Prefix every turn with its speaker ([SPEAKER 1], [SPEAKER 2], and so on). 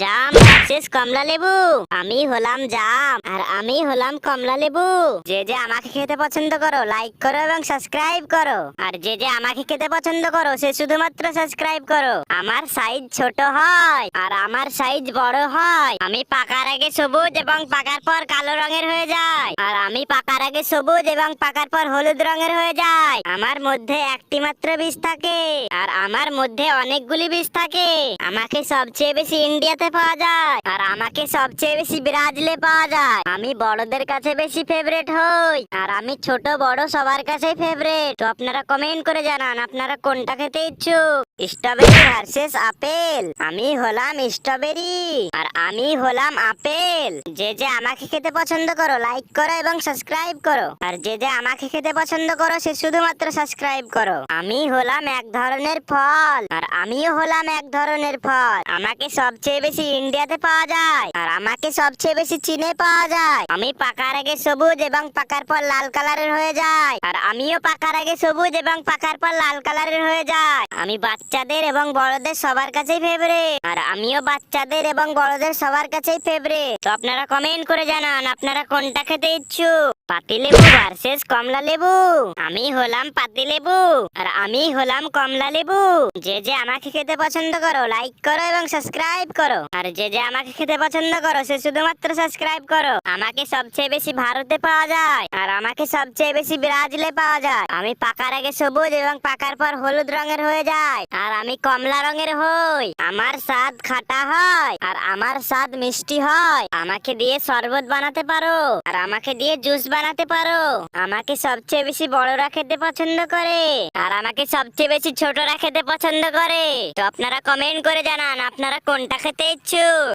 [SPEAKER 1] জাম versus কমলা লেবু। আমি হলাম জাম, আর আমি হলাম কমলা লেবু। যে যে আমাকে খেতে পছন্দ করো লাইক করো এবং সাবস্ক্রাইব করো। আর যে যে আমাকে খেতে পছন্দ করো, সে শুধুমাত্র সাবস্ক্রাইব করো। আমার সাইজ ছোট হয়, আর আমার সাইজ বড় হয়। আমি পাকার আগে সবুজ এবং পাকার পর কালো রঙের হয়ে যায়। আর আমি পাকার আগে সবুজ এবং পাকার পর হলুদ রঙের হয়ে যায়। আমার মধ্যে একটি মাত্র বীজ থাকে, আর আমার মধ্যে অনেকগুলি বীজ থাকে। আমাকে সবচেয়ে বেশি ইন্ডিয়াতে পাওয়া যায়। আর আমাকে সবচেয়ে বেশি ব্রাজিলে পাওয়া যায়। আমি বড়দের কাছে বেশি ফেভারিট হই। আর আমি ছোট বড় সবার কাছে ফেভারিট তো আপনারা কমেন্ট করে জানান, আপনারা কোনটা খেতে ইচ্ছুক? স্ট্রবেরি ভার্সেস আপেল আমি হলাম স্ট্রবেরি আর আমি হলাম আপেল যে যে আমাকে খেতে পছন্দ করো লাইক করো এবং সাবস্ক্রাইব করো। আর যে যে আমাকে খেতে পছন্দ করো, সে শুধুমাত্র সাবস্ক্রাইব করো। আমি হলাম এক ধরনের ফল। আর আমিও হলাম এক ধরনের ফল। আমাকে সবচেয়ে বেশি ইন্ডিয়াতে পাওয়া যায়। আর আমাকে সবচেয়ে বেশি চীনে পাওয়া যায়। আমি পাকার আগে সবুজ এবং পাকার পর লাল কালারের হয়ে যায়। আর আমিও পাকার আগে সবুজ এবং পাকার পর লাল কালারের হয়ে যায়। আমি বাচ্চাদের এবং বড়দের সবার কাছেই ফেভারিট আর আমিও বাচ্চাদের এবং বড়দের সবার কাছেই ফেভারিট তো আপনারা কমেন্ট করে জানান, আপনারা কোনটা খেতে ইচ্ছুক? পাতিলেবু ভার্সেস কমলা লেবু। আমি হলাম পাতিলেবু আর আমি হলাম কমলা লেবু। যে যে আমাকে খেতে পছন্দ করো লাইক করো এবং সাবস্ক্রাইব করো। আর যে যে আমাকে খেতে পছন্দ করো, সে শুধুমাত্র সাবস্ক্রাইব করো। আমাকে সবচেয়ে বেশি ভারতে পাওয়া যায়, আর আমাকে সবচেয়ে বেশি ব্রাজিলে পাওয়া যায়। আমি পাকার আগে সবুজ এবং পাকার পর হলুদ রঙের হয়ে যায়, আর আমি কমলা রঙের হই। আমার স্বাদ খাটা হয়, আর আমার স্বাদ মিষ্টি হয়। আমাকে দিয়ে শরবত বানাতে পারো, আর আমাকে দিয়ে জুস বানাতে পারো। আমাকে সবচেয়ে বেশি বড়রা খেতে পছন্দ করে। আর আমাকে সবচেয়ে বেশি ছোটরা খেতে পছন্দ করে। তো আপনারা কমেন্ট করে জানান আপনারা কোনটা খেতে ইচ্ছুক।